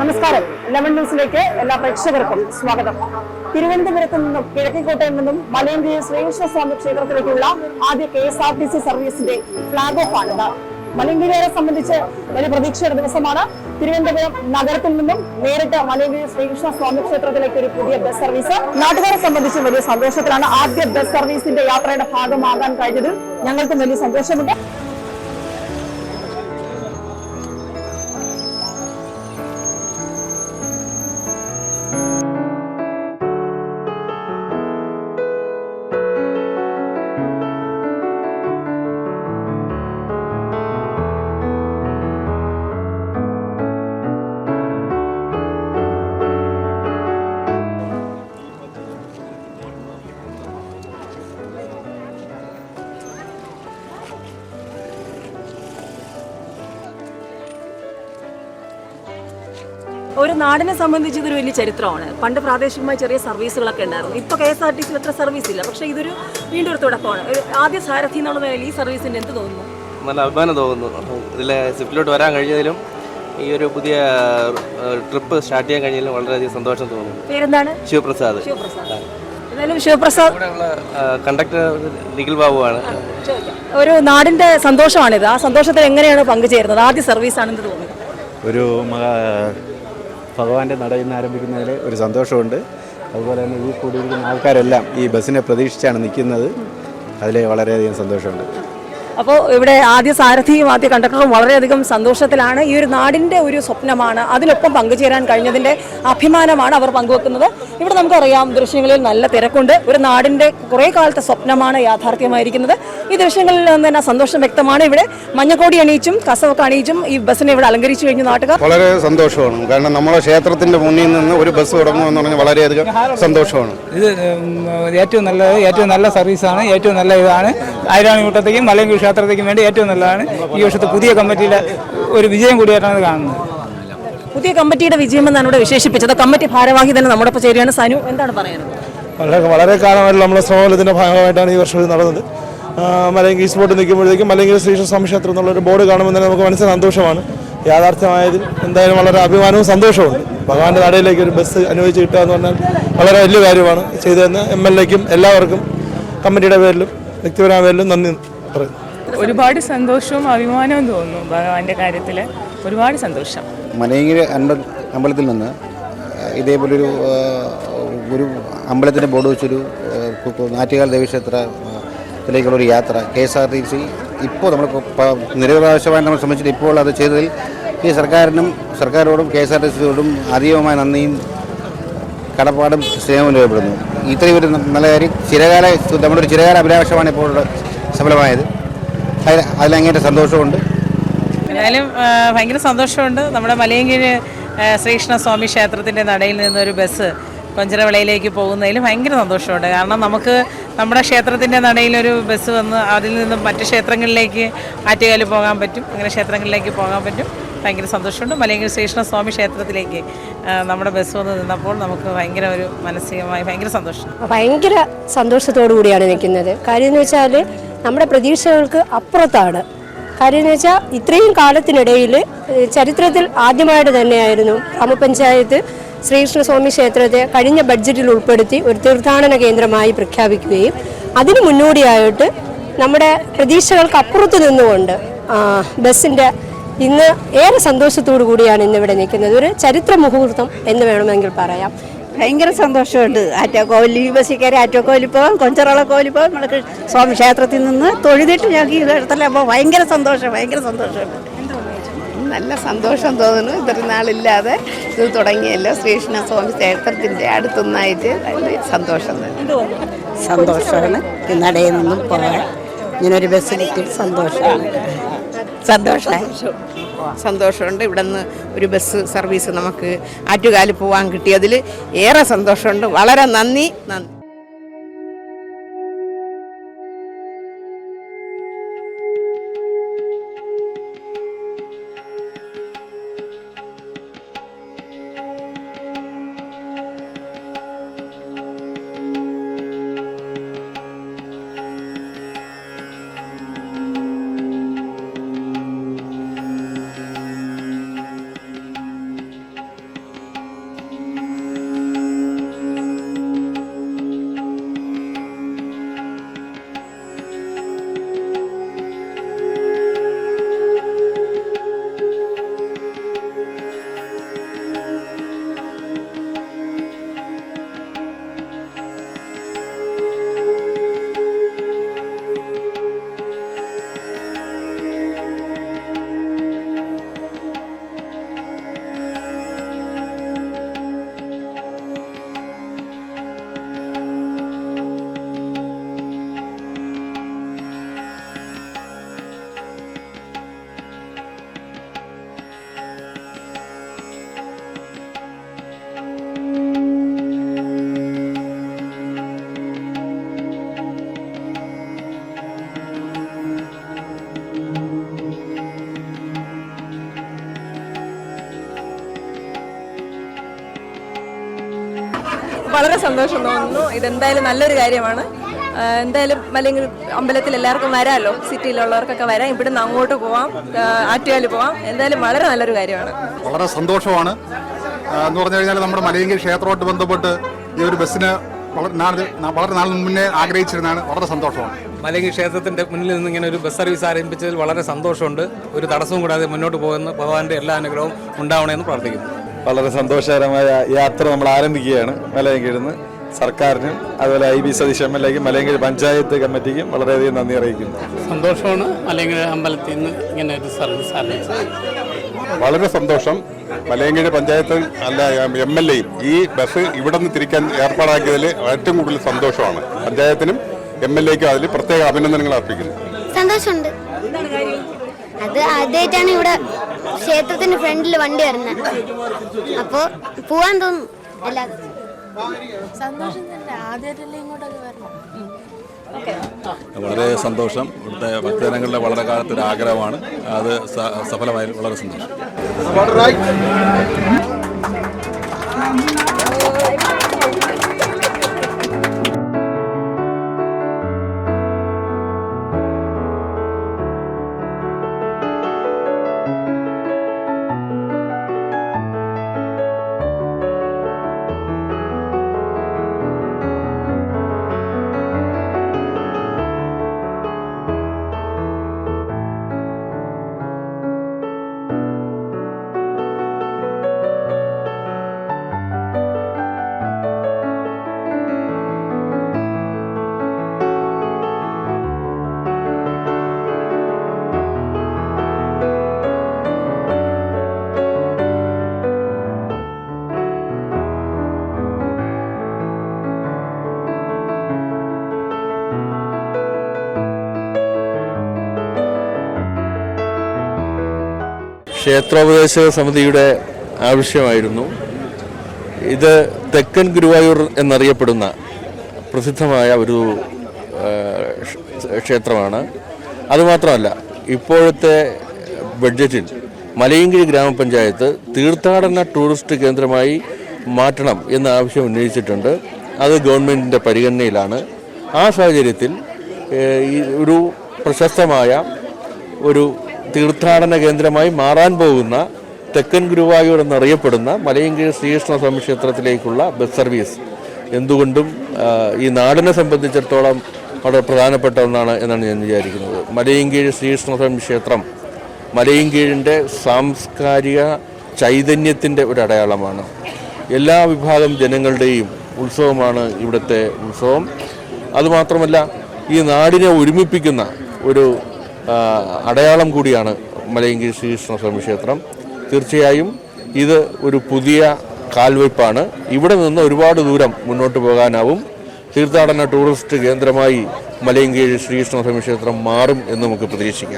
നമസ്കാരം. ലെവൻ ന്യൂസിലേക്ക് എല്ലാ പ്രേക്ഷകർക്കും സ്വാഗതം. തിരുവനന്തപുരത്ത് നിന്നും കിഴക്കേക്കോട്ടയിൽ നിന്നും മലയങ്കിരി ശ്രീകൃഷ്ണ സ്വാമി ക്ഷേത്രത്തിലേക്കുള്ള ആദ്യ K S R T C സർവീസിന്റെ flag off ആണിത് മലയങ്കിരിയെ സംബന്ധിച്ച് വലിയ പ്രതീക്ഷയുടെ ദിവസമാണ്. തിരുവനന്തപുരം നഗരത്തിൽ നിന്നും നേരിട്ട് മലയങ്കിരി ശ്രീകൃഷ്ണ സ്വാമി ക്ഷേത്രത്തിലേക്ക് ഒരു പുതിയ ബസ് സർവീസ് നാട്ടുകാരെ സംബന്ധിച്ച് വലിയ സന്തോഷത്തിലാണ് ആദ്യ ബസ് സർവീസിന്റെ യാത്രയുടെ ഭാഗമാകാൻ കഴിഞ്ഞതിൽ ഞങ്ങൾക്കും വലിയ സന്തോഷമുണ്ട്. you ഒരു നാടിനെ സംബന്ധിച്ച് ഇതൊരു വലിയ ചരിത്രമാണ്. പണ്ട് പ്രാദേശികമായി ചെറിയ സർവീസുകളൊക്കെ ഉണ്ടായിരുന്നു. ഇപ്പോൾ കെ എസ് ആർ ടി സിയിൽ അത്ര സർവീസ് ഇല്ല. പക്ഷേ ഇതൊരു വീണ്ടും ഒരു തുടക്കമാണ്. ഒരു ആദ്യ സാരഥി എന്നുള്ള നിലയിൽ ഈ സർവീസിന്റെ എന്ത് തോന്നുന്നു? നല്ല അഭിമാനം തോന്നുന്നു. ഇതിലെ സിപ്പിലോട്ട് വരാൻ കഴിഞ്ഞതിലും ഈ ഒരു പുതിയ ട്രിപ്പ് സ്റ്റാർട്ട് ചെയ്യാൻ കഴിഞ്ഞതിലും വളരെയധികം സന്തോഷം തോന്നുന്നു. പേരെന്താണ്? ശിവപ്രസാദ്. ശിവപ്രസാദ്. എന്തായാലും ശിവപ്രസാദ് കണ്ടക്ടർ നിഖിൽ ബാബുവാണ്. ഒരു നാടിന്റെ സന്തോഷമാണിത്. ആ സന്തോഷത്തിൽ എങ്ങനെയാണ് പങ്കുചേരുന്നത്? ആദ്യ സർവീസ് ആണെന്ന് തോന്നുന്നു. ഒരു ഭഗവാന്റെ നടയിൽ നിന്ന് ആരംഭിക്കുന്നതിൽ ഒരു സന്തോഷമുണ്ട്. അതുപോലെ തന്നെ ഈ കൂടിയിരിക്കുന്ന ആൾക്കാരെല്ലാം ഈ ബസ്സിനെ പ്രതീക്ഷിച്ചാണ് നിൽക്കുന്നത്. അതിൽ വളരെയധികം സന്തോഷമുണ്ട്. അപ്പോൾ ഇവിടെ ആദ്യ സാരഥിയും ആദ്യ കണ്ടക്ടറും വളരെയധികം സന്തോഷത്തിലാണ്. ഈ ഒരു നാടിന്റെ ഒരു സ്വപ്നമാണ് അതിനൊപ്പം പങ്കുചേരാൻ കഴിഞ്ഞതിന്റെ അഭിമാനമാണ് അവർ പങ്കുവെക്കുന്നത്. ഇവിടെ നമുക്കറിയാം ദൃശ്യങ്ങളിൽ നല്ല തിരക്കുണ്ട്. ഒരു നാടിന്റെ കുറേ കാലത്തെ സ്വപ്നമാണ് യാഥാർത്ഥ്യമായിരിക്കുന്നത്. ഈ ദൃശ്യങ്ങളിൽ നിന്ന് തന്നെ സന്തോഷം വ്യക്തമാണ്. ഇവിടെ മഞ്ഞക്കോടി അണിയിച്ചും കസവൊക്കെ അണിയിച്ചും ഈ ബസ്സിനെ ഇവിടെ അലങ്കരിച്ചു കഴിഞ്ഞു നാട്ടുകാർ. വളരെ സന്തോഷമാണ്. കാരണം നമ്മളെ ക്ഷേത്രത്തിന്റെ മുന്നിൽ നിന്ന് ഒരു ബസ് തുടങ്ങുമെന്ന് പറഞ്ഞാൽ വളരെയധികം സന്തോഷമാണ്. ഇത് ഏറ്റവും നല്ലത് ഏറ്റവും നല്ല സർവീസാണ് ഏറ്റവും നല്ല ഇതാണ്. ആയിരാണി കൂട്ടത്തേക്കും മലയങ്കി ക്ഷേത്രത്തേക്കും വേണ്ടി ഏറ്റവും നല്ലതാണ്. ഈ വർഷത്തെ പുതിയ കമ്മിറ്റിയിലെ ഒരു വിജയം കൂടിയായിട്ടാണ് കാണുന്നത്. പുതിയ കമ്മിറ്റിയുടെ വിജയം എന്നാണ് ഇവിടെ വിശേഷിപ്പിച്ചത്. കമ്മിറ്റി ഭാരവാഹി തന്നെ നമ്മുടെ ഒപ്പം ചേരുകയാണ്. സനു എന്താണ് പറയുന്നത്? വളരെ വളരെ കാലമായിട്ട് നമ്മുടെ ശ്രമത്തിന്റെ ഭാഗമായിട്ടാണ് ഈ വർഷം നടന്നത്. മലയങ്കി സ്പോട്ട് നിൽക്കുമ്പോഴത്തേക്കും മലയങ്കി ശ്രീകൃഷ്ണ സ്വാമി ക്ഷേത്രം എന്നുള്ളൊരു ബോർഡ് കാണുമ്പോൾ തന്നെ നമുക്ക് മനസ്സിന് സന്തോഷമാണ്. യാഥാർത്ഥ്യമായതിൽ എന്തായാലും വളരെ അഭിമാനവും സന്തോഷവും ഭഗവാന്റെ നടയിലേക്ക് ഒരു ബസ് അനുവദിച്ച് കിട്ടുക എന്ന് പറഞ്ഞാൽ വളരെ വലിയ കാര്യമാണ്. ചെയ്തതെന്ന് എം എൽ എക്കും എല്ലാവർക്കും കമ്മിറ്റിയുടെ പേരിലും വ്യക്തിപരമായ പേരിലും നന്ദി പറയുന്നു. ഒരുപാട് സന്തോഷവും അഭിമാനവും തോന്നുന്നു ഭഗവാന്റെ കാര്യത്തിൽ ഒരുപാട് സന്തോഷം. മലയങ്കിരി അമ്പ അമ്പലത്തിൽ നിന്ന് ഇതേപോലൊരു ഒരു അമ്പലത്തിന്റെ ബോർഡ് വെച്ചൊരു ആ, കു- ദേവീക്ഷേത്രത്തിലേക്കുള്ള ഒരു യാത്ര. K S R T C ഇപ്പോൾ നമ്മൾ നിരവധി പ്രാവശ്യമായി നമ്മൾ ശ്രമിച്ചിട്ട് ഇപ്പോൾ അത് ചെയ്തതിൽ ഈ സർക്കാരിനും സർക്കാരോടും കെ എസ് ആർ ടി സിയോടും അധികമായ നന്ദിയും കടപ്പാടും സ്നേഹവും രൂപപ്പെടുന്നു ഇത്രയും ഒരു നല്ല കാര്യം. ചിരകാല നമ്മുടെ ഒരു ചിരകാല അഭിലാഷമാണ് ഇപ്പോൾ സഫലമായത്. അതിൽ അതിലങ്ങേറ്റ സന്തോഷമുണ്ട് ആ, ഭയങ്കര സന്തോഷമുണ്ട് നമ്മുടെ മലയങ്കിഴ് ശ്രീകൃഷ്ണ സ്വാമി ക്ഷേത്രത്തിന്റെ നടയിൽ നിന്നൊരു ബസ് കൊഞ്ചരവിളയിലേക്ക് പോകുന്നതിൽ ഭയങ്കര സന്തോഷമുണ്ട്. കാരണം നമുക്ക് നമ്മുടെ ക്ഷേത്രത്തിന്റെ നടയിലൊരു ബസ് വന്ന് അതിൽ നിന്നും മറ്റ് ക്ഷേത്രങ്ങളിലേക്ക് ആറ്റുകാൽ പോകാൻ പറ്റും. അങ്ങനെ ക്ഷേത്രങ്ങളിലേക്ക് പോകാൻ പറ്റും. ഭയങ്കര സന്തോഷമുണ്ട്. മലയങ്കിഴ് ശ്രീകൃഷ്ണ സ്വാമി ക്ഷേത്രത്തിലേക്ക് നമ്മുടെ ബസ് വന്ന് നിന്നപ്പോൾ നമുക്ക് ഭയങ്കര ഒരു മാനസികമായി ഭയങ്കര സന്തോഷം. ഭയങ്കര സന്തോഷത്തോടു കൂടിയാണ് നിൽക്കുന്നത്. കാര്യം എന്ന് വെച്ചാൽ നമ്മുടെ പ്രതീക്ഷകൾക്ക് അപ്പുറത്താണ്. കാര്യം എന്ന് വെച്ചാൽ ഇത്രയും കാലത്തിനിടയിൽ ചരിത്രത്തിൽ ആദ്യമായിട്ട് തന്നെയായിരുന്നു ഗ്രാമപഞ്ചായത്ത് ശ്രീകൃഷ്ണസ്വാമി ക്ഷേത്രത്തെ കഴിഞ്ഞ ബഡ്ജറ്റിൽ ഉൾപ്പെടുത്തി ഒരു തീർത്ഥാടന കേന്ദ്രമായി പ്രഖ്യാപിക്കുകയും അതിന് മുന്നോടിയായിട്ട് നമ്മുടെ പ്രതീക്ഷകൾക്ക് അപ്പുറത്ത് നിന്നുകൊണ്ട് ബസ്സിന്റെ ഇന്ന് ഏറെ സന്തോഷത്തോടു കൂടിയാണ് ഇന്നിവിടെ നിൽക്കുന്നത്. ഒരു ചരിത്ര മുഹൂർത്തം എന്ന് വേണമെങ്കിൽ പറയാം. ഭയങ്കര സന്തോഷമുണ്ട്. ആറ്റോക്കോവിൽ ബസ്സിൽ കയറി ആറ്റോക്കോവിൽ പോകാം കൊഞ്ചറോള കോവിൽ പോകാം. നമ്മൾ സ്വാമി ക്ഷേത്രത്തിൽ നിന്ന് തൊഴുതിട്ട് ഞങ്ങൾക്ക് ഈ ഇടത്തല്ല അപ്പോൾ ഭയങ്കര സന്തോഷം ഭയങ്കര സന്തോഷമുണ്ട്. നല്ല സന്തോഷം തോന്നുന്നു. ഇത്രയും നാളില്ലാതെ ഇത് തുടങ്ങിയല്ലോ. ശ്രീകൃഷ്ണ സ്വാമി ക്ഷേത്രത്തിന്റെ അടുത്തൊന്നായിട്ട് വളരെ സന്തോഷം സന്തോഷമാണ്. ഇന്നടയിൽ നടയിൽ നിന്നും പോകാൻ. ഇങ്ങനൊരു ബസ് കിട്ടി സന്തോഷമാണ്. സന്തോഷമായി സന്തോഷമുണ്ട്. ഇവിടെ നിന്ന് ഒരു ബസ് സർവീസ് നമുക്ക് ആറ്റുകാലിൽ പോകാൻ കിട്ടിയതിൽ ഏറെ സന്തോഷമുണ്ട്. വളരെ നന്ദി. നന്ദി. വളരെ സന്തോഷം തോന്നുന്നു. ഇതെന്തായാലും നല്ലൊരു കാര്യമാണ്. എന്തായാലും അല്ലെങ്കിൽ അമ്പലത്തിൽ എല്ലാവർക്കും വരാമല്ലോ സിറ്റിയിലുള്ളവർക്കൊക്കെ വരാം. ഇവിടുന്ന് അങ്ങോട്ട് പോവാം. ആ, ആറ്റുകാൽ പോവാം. എന്തായാലും വളരെ നല്ലൊരു കാര്യമാണ്. വളരെ സന്തോഷമാണ്. എന്ന് പറഞ്ഞു കഴിഞ്ഞാൽ നമ്മുടെ മലയങ്കി ക്ഷേത്രമായിട്ട് ബന്ധപ്പെട്ട് ഈ ഒരു ബസ്സിന് വളരെ നാൾ വളരെ നാൾ മുന്നേ ആഗ്രഹിച്ചിരുന്നതാണ്. വളരെ സന്തോഷമാണ്. മലയങ്കി ക്ഷേത്രത്തിന്റെ മുന്നിൽ നിന്ന് ഇങ്ങനെ ഒരു ബസ് സർവീസ് ആരംഭിച്ചതിൽ വളരെ സന്തോഷമുണ്ട്. ഒരു തടസ്സവും കൂടാതെ മുന്നോട്ട് പോകുന്ന ഭഗവാന്റെ എല്ലാ അനുഗ്രഹവും ഉണ്ടാവണമെന്ന് പ്രാർത്ഥിക്കുന്നു. വളരെ സന്തോഷകരമായ യാത്ര നമ്മൾ ആരംഭിക്കുകയാണ് മലയങ്കിഴിൽ നിന്ന് സർക്കാരിനും അതുപോലെ I B Satish M L എക്കും Malayinkeezhu panchayat കമ്മിറ്റിക്കും വളരെയധികം നന്ദി അറിയിക്കുന്നു. സന്തോഷമാണ്. മലയങ്കിഴ് അമ്പലത്തിൽ നിന്ന് ഇങ്ങനെ ഒരു സർവീസ് വളരെ സന്തോഷം. മലയങ്കിഴ് പഞ്ചായത്ത് അല്ല എം എൽ എയും ഈ ബസ് ഇവിടെ നിന്ന് തിരിക്കാൻ ഏർപ്പാടാക്കിയതിൽ ഏറ്റവും കൂടുതൽ സന്തോഷമാണ്. പഞ്ചായത്തിനും എം എൽ എക്കും അതിൽ പ്രത്യേക അഭിനന്ദനങ്ങൾ അർപ്പിക്കുന്നു. സന്തോഷമുണ്ട്. അത് ആദ്യമായിട്ടാണ് ഇവിടെ ക്ഷേത്രത്തിന്റെ ഫ്രണ്ടിൽ വണ്ടി വരുന്നത്. അപ്പോ പോവാൻ തോന്നും എല്ലാവരും. സന്തോഷം തന്നെ ആദ്യമായിട്ടല്ലേ ഇങ്ങോട്ടൊക്കെ വരണം? വളരെ സന്തോഷം. ഇവിടുത്തെ ഭക്തജനങ്ങളുടെ വളരെ കാലത്തെ ഒരു ആഗ്രഹമാണ്. അത് സഫലമായി വളരെ സന്തോഷം. ക്ഷേത്രോപദേശക സമിതിയുടെ ആവശ്യമായിരുന്നു. ഇത് തെക്കൻ ഗുരുവായൂർ എന്നറിയപ്പെടുന്ന പ്രസിദ്ധമായ ഒരു ക്ഷേത്രമാണ്. അതുമാത്രമല്ല ഇപ്പോഴത്തെ ബഡ്ജറ്റിൽ മലയങ്കിരി ഗ്രാമപഞ്ചായത്ത് തീർത്ഥാടന ടൂറിസ്റ്റ് കേന്ദ്രമായി മാറ്റണം എന്ന ആവശ്യം ഉന്നയിച്ചിട്ടുണ്ട്. അത് ഗവൺമെന്റിന്റെ പരിഗണനയിലാണ്. ആ സാഹചര്യത്തിൽ ഒരു പ്രശസ്തമായ ഒരു തീർത്ഥാടന കേന്ദ്രമായി മാറാൻ പോകുന്ന തെക്കൻ ഗുരുവായൂർ എന്നറിയപ്പെടുന്ന മലയങ്കീഴ് ശ്രീകൃഷ്ണ സ്വാമി ക്ഷേത്രത്തിലേക്കുള്ള ബസ് സർവീസ്. എന്തുകൊണ്ടും ഈ നാടിനെ സംബന്ധിച്ചിടത്തോളം വളരെ പ്രധാനപ്പെട്ട ഒന്നാണ് എന്നാണ് ഞാൻ വിചാരിക്കുന്നത്. മലയങ്കീഴ് ശ്രീകൃഷ്ണസ്വാമി ക്ഷേത്രം മലയങ്കീഴിന്റെ സാംസ്കാരിക ചൈതന്യത്തിന്റെ ഒരു അടയാളമാണ്. എല്ലാ വിഭാഗം ജനങ്ങളുടെയും ഉത്സവമാണ് ഇവിടുത്തെ ഉത്സവം. അതുമാത്രമല്ല ഈ നാടിനെ ഒരുമിപ്പിക്കുന്ന ഒരു അടയാളം കൂടിയാണ് മലയങ്കി ശ്രീകൃഷ്ണസ്വാമി ക്ഷേത്രം. തീർച്ചയായും ഇത് ഒരു പുതിയ കാൽവയ്പ്പാണ്. ഇവിടെ നിന്ന് ഒരുപാട് ദൂരം മുന്നോട്ട് പോകാനാവും. തീർത്ഥാടന ടൂറിസ്റ്റ് കേന്ദ്രമായി മലയങ്കീഴ് ശ്രീകൃഷ്ണസ്വാമി ക്ഷേത്രം മാറും എന്ന് നമുക്ക് പ്രതീക്ഷിക്കാം.